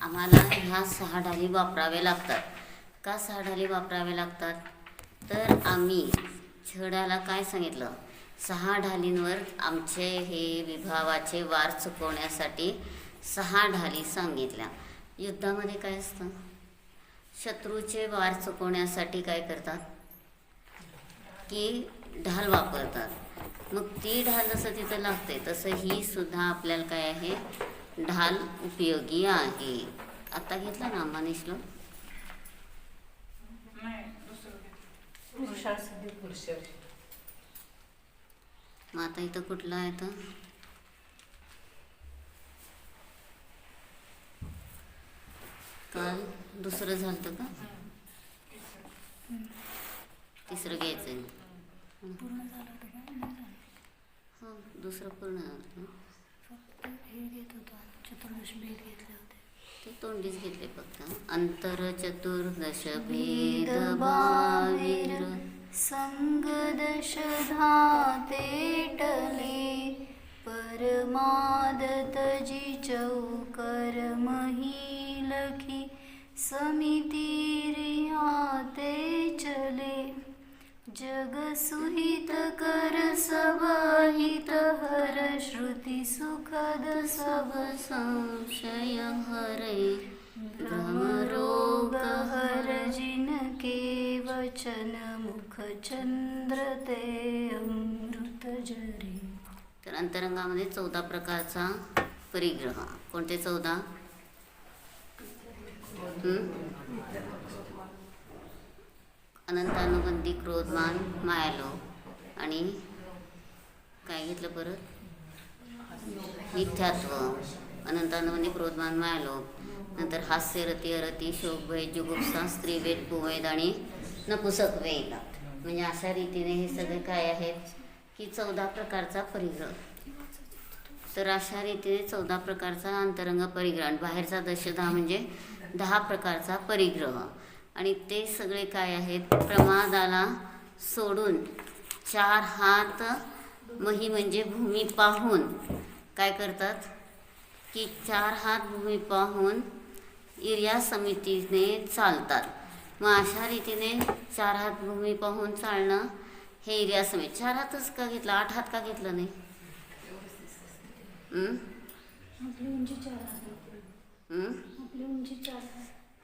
आम्हाला ह्या सहा ढाली वापराव्या लागतात. का सहा ढाली वापराव्या लागतात? तर आम्ही छडाला काय सांगितलं? सहा ढालींवर आमचे हे विभावाचे वार चुकवण्यासाठी सहा ढाली सांगितल्या. युद्धामध्ये काय असतं? शत्रूचे वार चुकवण्यासाठी काय करतात? की ढाल वापरतात. मग ती ढाल जसं तिथं लागते तसं ही सुद्धा आपल्याला काय आहे? ढाल उपयोगी आहे. आता घेतला ना अंबानी श्लोक मग आता इथं कुठलं आहे तर? काल दुसरं झालं का? तिसरं घ्यायचं आहे हो दुसरं पूर्ण झालं. हे घेत होतो चतुर्दश भेद घेतले होते ते तोंडीच घेतले फक्त. अंतर चतुर्दश भेद बावीर संगदश धातेटले परमादत जी चौकर महिलखी समिती जग सुहित कर सबहित हर श्रुती सुखद सब संशय हरे। भ्रमरोग हर जिन के वचन मुख चंद्र ते अमृत जरे। तर अंतरंगामध्ये चौदा प्रकारचा परिग्रह. कोणते चौदा? अनंतानुबंधी क्रोधमान मायालो. आणि काय घेतलं परत? मिथ्यात्व. अनंतानुबंधी क्रोधमान मायालो. नंतर हास्य रती अरती शोक भय जुगुप्सा स्त्री वेद कुवेद आणि नपुसक वेद. म्हणजे अशा रीतीने हे सगळे काय आहेत? की चौदा प्रकारचा परिग्रह. तर अशा रीतीने चौदा प्रकारचा अंतरंग परिग्रह. बाहेरचा दशधा म्हणजे दहा प्रकारचा परिग्रह. आणि ते सगळे काय आहेत? प्रमादाला सोडून चार हात मही म्हणजे भूमी पाहून. काय करतात? की चार हात भूमी पाहून इर्या समितीने चालतात. मग अशा रीतीने चार हात भूमी पाहून चालणं हे इर्या समिती चार हातच का घेतलं? आठ हात का घेतलं नाही? आपली उंची चार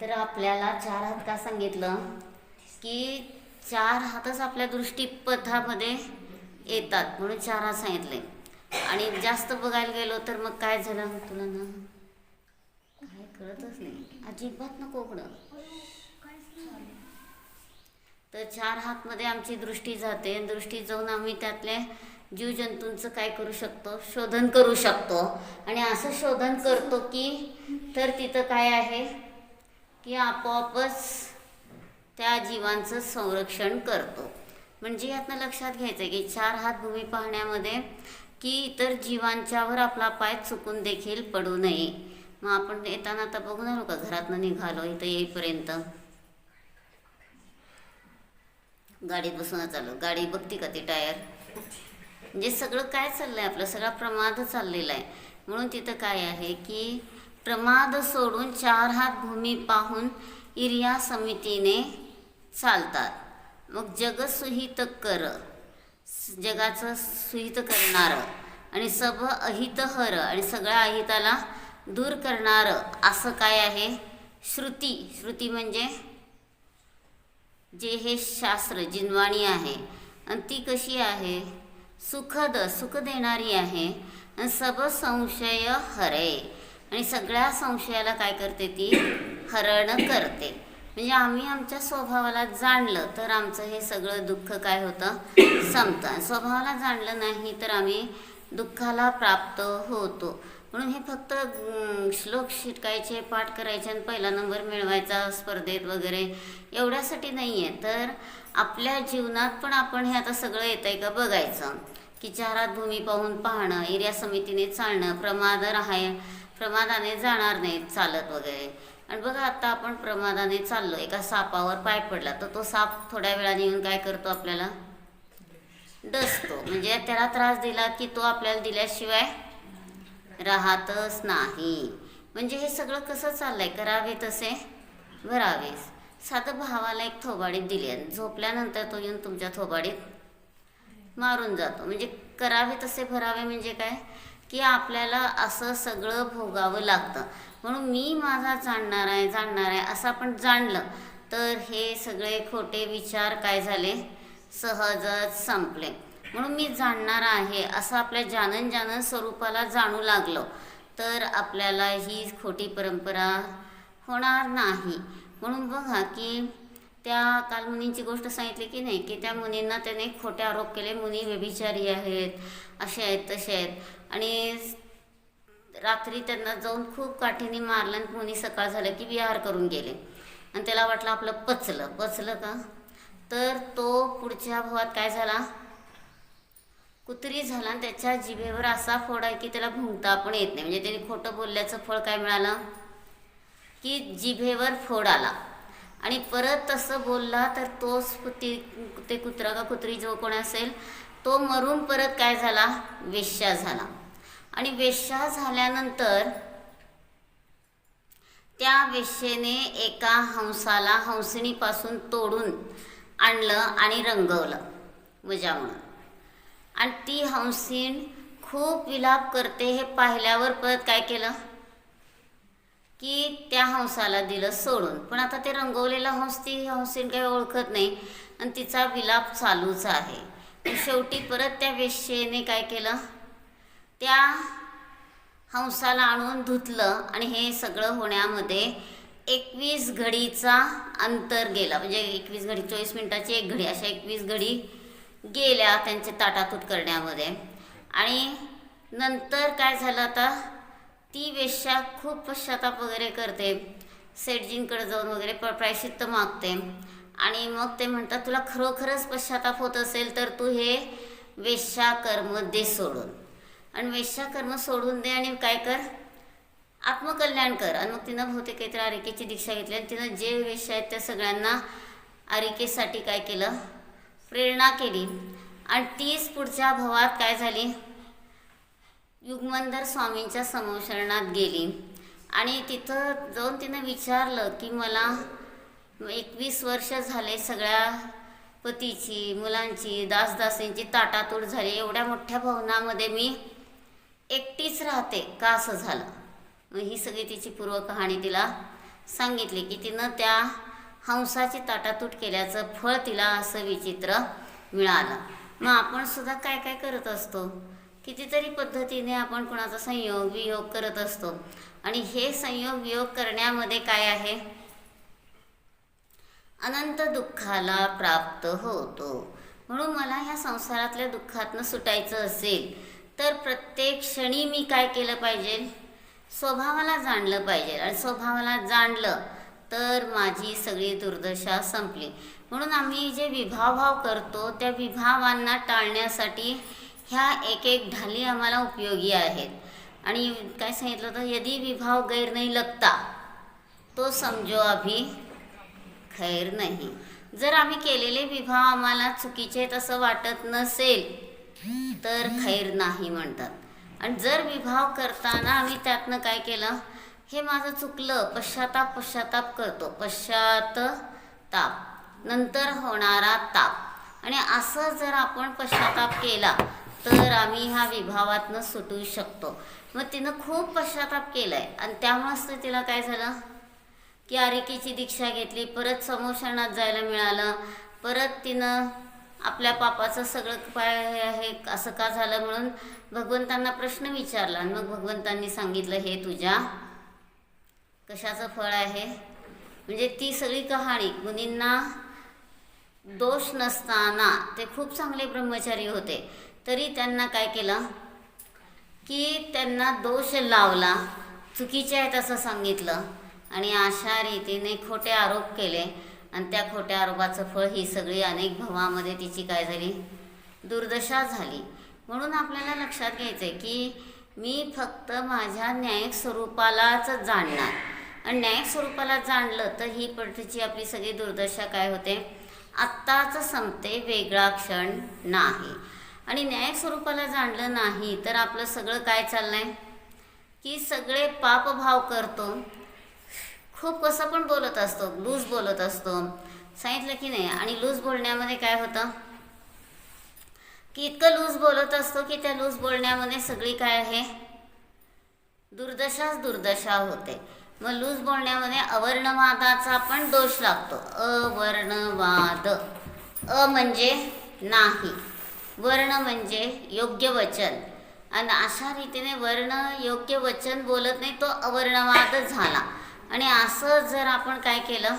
तर आपल्याला चार हात का सांगितलं की चार हातच आपल्या दृष्टीपथामध्ये येतात म्हणून चार हात सांगितले. आणि जास्त बघायला गेलो तर मग काय झालं तुला ना काय कळतच नाही. अजिबात नको उघडं. तर चार हातमध्ये आमची दृष्टी जाते आणि दृष्टी जाऊन आम्ही त्यातले जीवजंतूंचं काय करू शकतो? शोधन करू शकतो. आणि असं शोधन करतो की तर तिथं काय आहे? की आपोआपच त्या जीवांचं संरक्षण करतो. म्हणजे यातनं लक्षात घ्यायचं आहे की चार हात भूमी पाहण्यामध्ये की इतर जीवांच्यावर आपला पाय चुकून देखील पडू नये. मग आपण येताना आता बघून आलो का घरातनं निघालो इथं येईपर्यंत. गाडीत बसूनच आलो गाडी बघती का ती टायर? म्हणजे सगळं काय चाललं आहे आपलं? सगळा प्रमाद चाललेला आहे. म्हणून तिथं काय आहे की प्रमाद सोडून चार हात भूमी पाहून इर्या समितीने चालतात. मग जग सुहित कर. जगाचं सुहित करणारं आणि सब अहित हर आणि सगळ्या अहिताला दूर करणारं. असं काय आहे? श्रुती. श्रुती म्हणजे जे हे शास्त्र जिनवाणी आहे. आणि ती कशी आहे? सुखद. सुख देणारी आहे. आणि सब संशय हरे. आणि सगळ्या संशयाला काय करते ती? हरण करते. म्हणजे आम्ही आमच्या स्वभावाला जाणलं तर आमचं हे सगळं दुःख काय होतं? संपतं. स्वभावाला जाणलं नाही तर आम्ही दुःखाला प्राप्त होतो. म्हणून हे फक्त श्लोक शिकायचे पाठ करायचे आणि पहिला नंबर मिळवायचा स्पर्धेत वगैरे एवढ्यासाठी नाही आहे तर आपल्या जीवनात पण आपण हे आता सगळं येतं आहे का बघायचं? की चारात भूमी पाहून पाहणं एरिया समितीने चालणं प्रमाद आहे प्रमादाने जाणार नाही चालत वगैरे. आणि बघा आता आपण प्रमादाने चाललो. एका सापावर पाय पडला तर तो साप थोड्या वेळाने येऊन काय करतो आपल्याला? डसतो. म्हणजे त्याला त्रास दिला की तो आपल्याला दिल्याशिवाय राहतच नाही. म्हणजे हे सगळं कसं चाललंय? करावे तसे? भरावे साधं भावाला एक थोबाडीत दिली आणि झोपल्यानंतर तो येऊन तुमच्या थोबाडीत मारून जातो. म्हणजे करावे तसे भरावे म्हणजे काय? की आपल्याला असं सगळं भोगावं लागतं. म्हणून मी माझा जाणणार आहे जाणणार आहे असं आपण जाणलं तर हे सगळे खोटे विचार काय झाले? सहजच संपले. म्हणून मी जाणणार आहे असं आपल्या जानन जानन स्वरूपाला जाणू लागलो तर आपल्याला ही खोटी परंपरा होणार नाही. म्हणून बघा की त्या काल मुनींची गोष्ट सांगितली की नाही की त्या मुनींना त्याने खोटे आरोप केले. मुनी व्यभिचारी आहेत असे आहेत तसे आहेत. आणि रात्री त्यांना जाऊन खूप काठीने मारलं आणि मुनी सकाळ झालं की विहार करून गेले. आणि त्याला वाटलं आपलं पचलं. पचलं का? तर तो पुढच्या भावात काय झाला? कुत्री झाला आणि त्याच्या जिभेवर असा फोड आहे की त्याला भुंकता पण येत नाही. म्हणजे त्याने खोटं बोलल्याचं फळ काय मिळालं? की जिभेवर फोड आला. आणि परत तसं बोलला तर तोच ती ते कुत्रा का कुत्री जो कोण असेल तो मरून परत काय झाला? वेश्या झाला. आणि वेश्या झाल्यानंतर त्या वेश्येने एका हंसाला हंसणीपासून तोडून आणलं आणि रंगवलं वजा म्हणून आणि ती हंसीण खूप विलाप करते हे पाहिल्यावर परत काय केलं? की त्या हंसाला दिलं सोडून. पण आता ते रंगवलेला हंस ती हंसीन काही ओळखत नाही आणि तिचा विलाप चालूच आहे. शेवटी परत त्या वेश्येने काय केलं? त्या हंसाला आणून धुतलं आणि हे सगळं होण्यामध्ये एकवीस घडीचा अंतर गेला. म्हणजे एकवीस घडी चोवीस मिनिटाची एक घडी अशा एकवीस घडी गेल्या त्यांचे ताटातूट करण्यामध्ये. आणि नंतर काय झालं आता? ती वेश्या खूप पश्चाताप वगैरे करते. सेठजींकडे जाऊन वगैरे प प्रायश्चित्त मागते. आणि मग ते म्हणतात तुला खरोखरच पश्चाताप होत असेल तर तू हे वेश्या कर्म दे सोडून. आणि वेश्या कर्म सोडून दे आणि काय कर? आत्मकल्याण कर. आणि मग तिनं बहुतेक काहीतरी आरिकेची दीक्षा घेतली आणि तिनं जे वेश्या आहेत त्या सगळ्यांना आरिकेसाठी काय केलं? प्रेरणा केली. आणि तीच पुढच्या भावात काय झाली? युगमंदर स्वामींच्या समोशरणात गेली. आणि तिथं जाऊन तिनं विचारलं की मला एकवीस वर्ष झाले सगळ्या पतीची मुलांची दासदासींची ताटातूट झाली. एवढ्या मोठ्या भवनामध्ये मी एकटीच राहते. का असं झालं? मग ही सगळी तिची पूर्व कहाणी तिला सांगितली की तिनं त्या हंसाची ताटातूट केल्याचं फळ तिला असं विचित्र मिळालं. मग आपण सुद्धा काय काय करत असतो? कितीतरी पद्धतीने आपण कुणाचा संयोग वियोग करत असतो. आणि हे संयोग वियोग करण्यामध्ये काय आहे? अनंत दुःखाला प्राप्त होतो. म्हणून मला ह्या संसारातल्या दुःखातनं सुटायचं असेल तर प्रत्येक क्षणी मी काय केलं पाहिजे? स्वभावाला जाणलं पाहिजे. आणि स्वभावाला जाणलं तर माझी सगळी दुर्दशा संपली. म्हणून आम्ही जे विभावभाव करतो त्या विभावांना टाळण्यासाठी ह्या एक एक ढाली आम्हाला उपयोगी आहेत. आणि काय सांगितलं होतं? यदि विभाव गैर नाही लगता तो समजो अभि खैर नाही. जर आम्ही केलेले विभाव आम्हाला चुकीचे तसं वाटत नसेल तर खैर नाही म्हणतात. आणि जर विभाव करताना आम्ही त्यातनं काय केलं? हे माझं चुकलं पश्चाताप पश्चाताप करतो. पश्चात ताप नंतर होणारा ताप. आणि असं जर आपण पश्चाताप केला तर आम्ही ह्या विभावातनं सुटू शकतो. मग तिनं खूप पश्चाताप केला आहे आणि त्यामुळेच तर तिला काय झालं? की आरिकेची दीक्षा घेतली परत समोषणात जायला मिळालं परत तिनं आपल्या पापाचं सगळं काय आहे असं का झालं म्हणून भगवंतांना प्रश्न विचारला. आणि मग भगवंतांनी सांगितलं हे तुझ्या कशाचं फळ आहे? म्हणजे ती सगळी कहाणी मुनींना दोष नसताना ते खूप चांगले ब्रह्मचारी होते. तरी त्यांना काय केलं? की त्यांना दोष लावला. चुकीचे आहेत असं सांगितलं. आणि अशा रीतीने खोटे आरोप केले. आणि त्या खोट्या आरोपाचं फळ ही सगळी अनेक भवामध्ये तिची काय झाली? दुर्दशा झाली. म्हणून आपल्याला लक्षात घ्यायचं आहे की मी फक्त माझ्या न्यायिक स्वरूपालाच जाणणार. आणि न्यायिक स्वरूपाला जाणलं तर ही पडतीची आपली सगळी दुर्दशा काय होते? आत्ताच संपते वेगळा क्षण नाही. आणि न्याय स्वरूपाला जाणलं नाही तर आपलं सगळं काय चाललंय? की सगळे पापभाव करतो. खूप कसं पण बोलत असतो लूज बोलत असतो. सांगितलं की नाही? आणि लूज बोलण्यामध्ये काय होतं? की इतकं लूज बोलत असतो की त्या लूज बोलण्यामध्ये सगळी काय आहे? दुर्दशाच दुर्दशा होते. मग लूज बोलण्यामध्ये अवर्णवादाचा पण दोष लागतो. अवर्णवाद. अ म्हणजे नाही. वर्ण म्हणजे योग्य वचन. आणि अशा रीतीने वर्ण योग्य वचन बोलत नाही तो अवर्णवादच झाला. आणि असं जर आपण काय केलं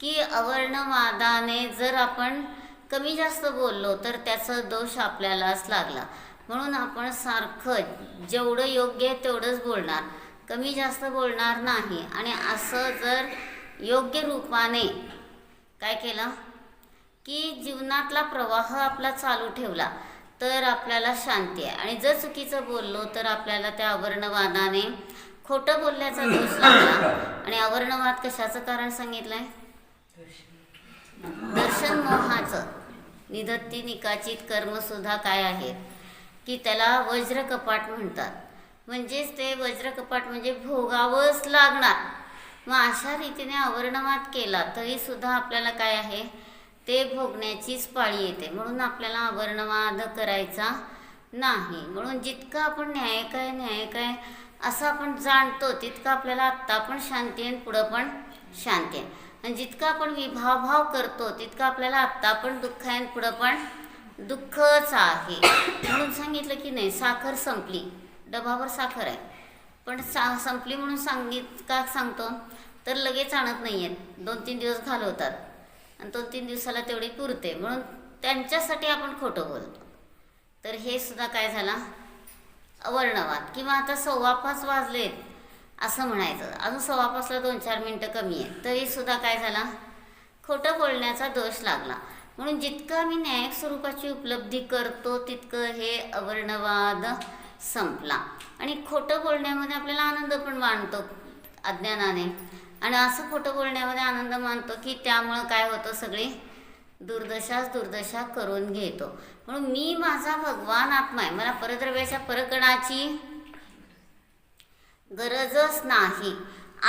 की अवर्णवादाने जर आपण कमी जास्त बोललो तर त्याचा दोष आपल्यालाच लागला. म्हणून आपण सारखं जेवढं योग्य आहे तेवढंच बोलणार. कमी जास्त बोलणार नाही. आणि असं जर योग्य रूपाने काय केलं की जीवनातला प्रवाह आपला चालू ठेवला तर आपल्याला शांती आहे. आणि जर चुकीचं बोललो तर आपल्याला त्या अवर्णवादाने खोटं बोलल्याचा दोष लागला. आणि अवर्णवाद कशाचं कारण सांगितलंय? दर्शन मोहाचं. निधत्ती निकाचित कर्मसुद्धा काय आहेत की त्याला वज्रकपाट म्हणतात. म्हणजेच ते वज्रकपाट म्हणजे भोगावंच लागणार. मग अशा रीतीने अवर्णवाद केला तरी सुद्धा आपल्याला काय आहे? ते भोगण्याचीच पाळी येते. म्हणून आपल्याला अवर्णवाद करायचा नाही. म्हणून जितकं आपण न्यायक आहे न्यायक आहे असं आपण जाणतो तितकं आपल्याला आत्ता पण शांती आहे आणि पुढं पण शांती आहे. आणि जितकं आपण विभावभाव करतो तितकं आपल्याला आत्ता पण दुःख आहे आणि पुढं पण दुःखच आहे. म्हणून सांगितलं की नाही साखर संपली. डबावर साखर आहे. पण सा संपली म्हणून सांगित का सांगतो? तर लगेच आणत नाही आहेत दोन तीन दिवस घालवतात. आणि दोन तीन दिवसाला तेवढी पुरते. म्हणून त्यांच्यासाठी आपण खोटं बोलतो. तर हे सुद्धा काय झाला? अवर्णवाद किंवा आता सव्वा पाच वाजलेत असं म्हणायचं. अजून सव्वा पाचला दोन चार मिनटं कमी आहेत. तरी सुद्धा काय झाला? खोटं बोलण्याचा दोष लागला. म्हणून जितकं आम्ही न्यायिक स्वरूपाची उपलब्धी करतो तितकं हे अवर्णवाद संपला. आणि खोटं बोलण्यामध्ये आपल्याला आनंद पण मानतो अज्ञानाने. आणि असं खोटं बोलण्यामध्ये आनंद मानतो की त्यामुळं काय होतं सगळी दुर्दशाच दुर्दशा करून घेतो. म्हणून मी माझा भगवान आत्मा आहे. मला परद्रव्याच्या परकणाची गरजच नाही.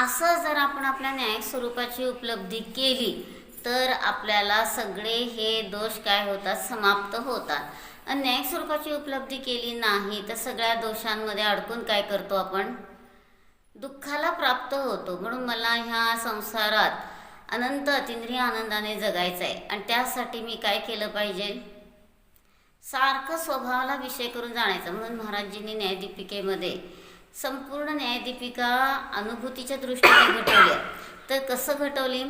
असं जर आपण आपल्या न्यायिक स्वरूपाची उपलब्धी केली तर आपल्याला सगळे हे दोष काय होतात समाप्त होतात. आणि न्यायिक स्वरूपाची उपलब्धी केली नाही तर सगळ्या दोषांमध्ये अडकून काय करतो आपण? दुःखाला प्राप्त होतो. म्हणून मला ह्या संसारात अनंत अतिंद्रिय आनंदाने जगायचं आहे आणि त्यासाठी मी काय केलं पाहिजे? सारखं स्वभावाला विषय करून जाण्याचा. म्हणून महाराजजींनी न्यायदीपिकेमध्ये संपूर्ण न्यायदीपिका अनुभूतीच्या दृष्टीने घटवल्या. तर कसं घटवली?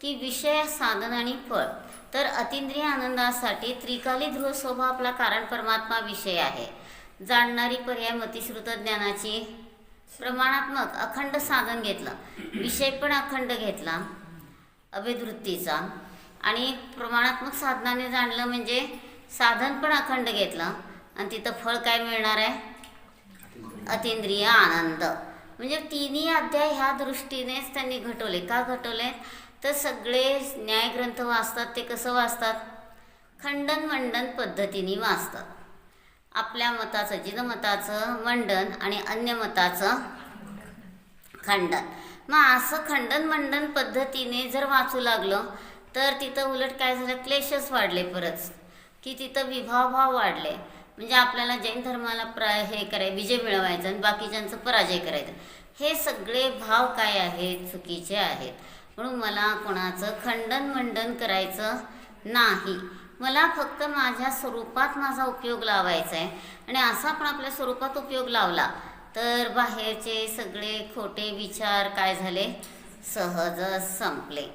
की विषय साधन आणि फळ. तर अतिंद्रिय आनंदासाठी त्रिकाली ध्रुव स्वभाव आपला कारण परमात्मा विषय आहे. जाणणारी पर्याय मतिश्रुत ज्ञानाची प्रमाणात्मक अखंड साधन घेतलं. विषय पण अखंड घेतला. अभिवृत्तीचा आणि प्रमाणात्मक साधनाने जाणलं म्हणजे साधन पण अखंड घेतलं. आणि तिथं फळ काय मिळणार आहे? अतिंद्रिय आनंद. म्हणजे तिन्ही अध्याय ह्या दृष्टीनेच त्यांनी घटवले. का घटवले? तर सगळे न्यायग्रंथ वाचतात ते कसं वाचतात? खंडन मंडन पद्धतीने वाचतात. आपल्या मताचं जिनमताचं मंडन आणि अन्य मताचं खंडन. मग असं खंडन मंडन पद्धतीने जर वाचू लागलं तर तिथं उलट काय झालं क्लेशच वाढले परत. की तिथं विभावभाव वाढले. म्हणजे आपल्याला जैन धर्माला प्रा हे कराय विजय मिळवायचा आणि बाकीच्यांचं पराजय करायचं. हे सगळे भाव काय आहेत चुकीचे आहेत. म्हणून मला कोणाचं खंडन मंडन करायचं नाही. मला फक्त माझ्या स्वरूपात माझा उपयोग लावायचा आहे आणि असा पण आपल्या स्वरूपात उपयोग लावला तर बाहेरचे सगळे खोटे विचार काय झाले? सहजच संपले.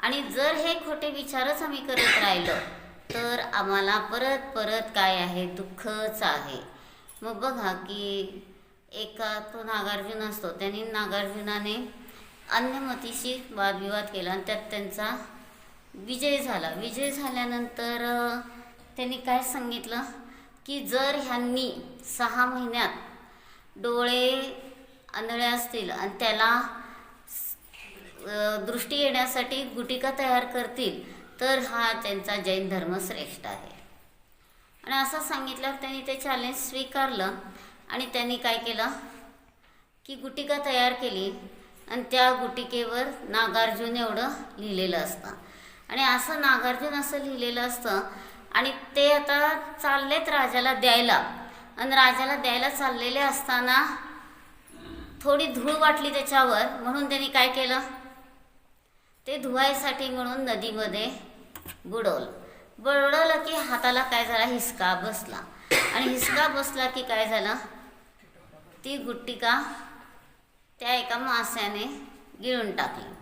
आणि जर हे खोटे विचारच आम्ही करत राहिलो तर आम्हाला परत परत काय आहे? दुःखच आहे. मग बघा की एका तो नागार्जुन असतो त्यांनी नागार्जुनाने अन्यमतीशी वादविवाद केला आणि त्यात त्यांचा विजय झाला. विजय झाल्यानंतर त्यांनी काय सांगितलं? की जर ह्यांनी सहा महिन्यात डोळे आंधळे असतील आणि त्याला दृष्टी येण्यासाठी गुटिका तयार करतील तर हा त्यांचा जैन धर्म श्रेष्ठ आहे. आणि असं सांगितल्यावर त्यांनी ते चॅलेंज स्वीकारलं आणि त्यांनी काय केलं? की गुटिका तयार केली आणि त्या गुटिकेवर नागार्जुन एवढं लिहिलेलं असतं. आणि असं नागार्जुन असं लिहिलेलं असतं. आणि ते आता चाललेत राजाला द्यायला. आणि राजाला द्यायला चाललेले असताना थोडी धूळ वाटली त्याच्यावर म्हणून त्यांनी काय केलं? ते धुवायसाठी म्हणून नदीमध्ये बुडवलं. बुडवलं की हाताला काय झाला? हिसका बसला. आणि हिसका बसला की काय झालं? ती गुट्टिका त्या एका मास्याने गिळून टाकली.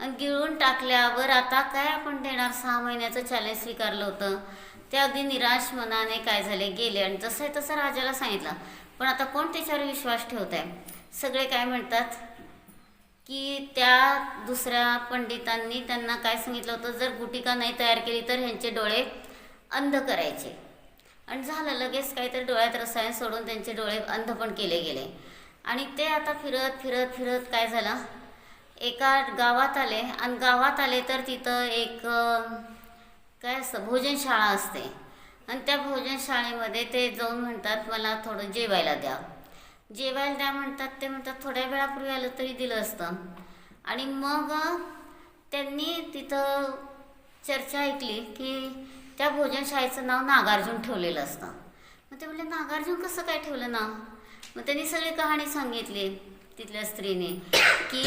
गिळून टाकल्यावर आता काय आपण देणार? सहा महिन्याचं चॅलेंज स्वीकारलं होतं. ते अगदी निराश मनाने काय झाले? गेले. आणि जसं आहे तसं राजाला सांगितलं. पण आता कोण त्याच्यावर विश्वास ठेवत आहे सगळे काय म्हणतात की त्या दुसऱ्या पंडितांनी त्यांना काय सांगितलं होतं? जर गुटिका नाही तयार केली तर ह्यांचे डोळे अंध करायचे. आणि झालं लगेच काहीतरी डोळ्यात रसायन सोडून त्यांचे डोळे अंध पण केले गेले. आणि ते आता फिरत फिरत फिरत काय झालं? एका गावात आले आणि गावात आले तर तिथं एक काय असतं भोजनशाळा असते. आणि त्या भोजनशाळेमध्ये ते जाऊन म्हणतात मला थोडं जेवायला द्या. जेवायला द्या म्हणतात ते म्हणतात थोड्या वेळापूर्वी आलं तरी दिलं असतं. आणि मग त्यांनी तिथं चर्चा ऐकली की त्या भोजनशाळेचं नाव नागार्जुन ठेवलेलं असतं. मग ते म्हणले नागार्जुन कसं काय ठेवलं नाव? मग त्यांनी सगळी कहाणी सांगितली. तिथल्या स्त्रीने की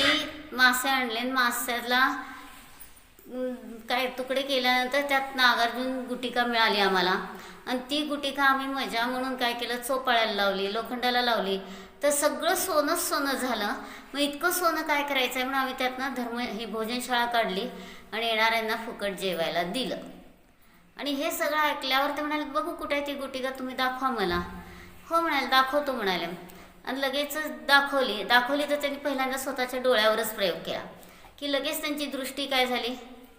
मासे आणले आणि मास्याला काय तुकडे केल्यानंतर त्यात नागार्जुन गुटिका मिळाली आम्हाला. आणि ती गुटिका आम्ही मजा म्हणून काय केलं चोपाळ्याला लावली लोखंडाला लावली. तर सगळं सोनंच सोनं झालं. मग इतकं सोनं काय करायचं आहे म्हणून आम्ही त्यातनं धर्म ही भोजनशाळा काढली आणि येणाऱ्यांना फुकट जेवायला दिलं. आणि हे सगळं ऐकल्यावर ते म्हणाले बघू कुठे आहे ती गुटिका तुम्ही दाखवा मला. हो म्हणाले दाखवतो म्हणाले. आणि लगेचच दाखवली. दाखवली तर त्यांनी पहिल्यांदा स्वतःच्या डोळ्यावरच प्रयोग केला. की लगेच त्यांची दृष्टी काय झाली?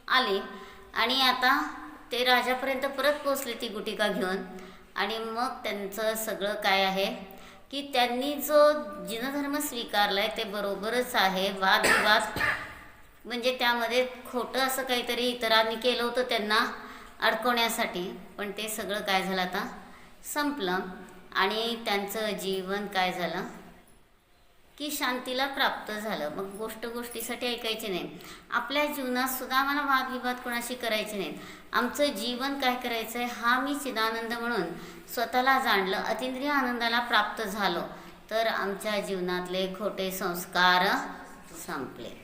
आली. आणि आता ते राजापर्यंत परत पोचले ती गुटिका घेऊन. आणि मग त्यांचं सगळं काय आहे? की त्यांनी जो जिनधर्म स्वीकारला आहे ते बरोबरच आहे. वादविवाद म्हणजे त्यामध्ये खोटं असं काहीतरी इतरांनी केलं होतं त्यांना अडकवण्यासाठी. पण ते सगळं काय झालं आता? संपलं. आणि त्यांचं जीवन काय झालं? की शांतीला प्राप्त झालं. मग गोष्ट गोष्टीसाठी ऐकायची नाही. आपल्या जीवनात सुद्धा आम्हाला वादविवाद कोणाशी करायचे नाहीत. आमचं जीवन काय करायचं आहे हा मी चिदानंद म्हणून स्वतःला जाणलं. अतिंद्रिय आनंदाला प्राप्त झालो. तर आमच्या जीवनातले खोटे संस्कार संपले.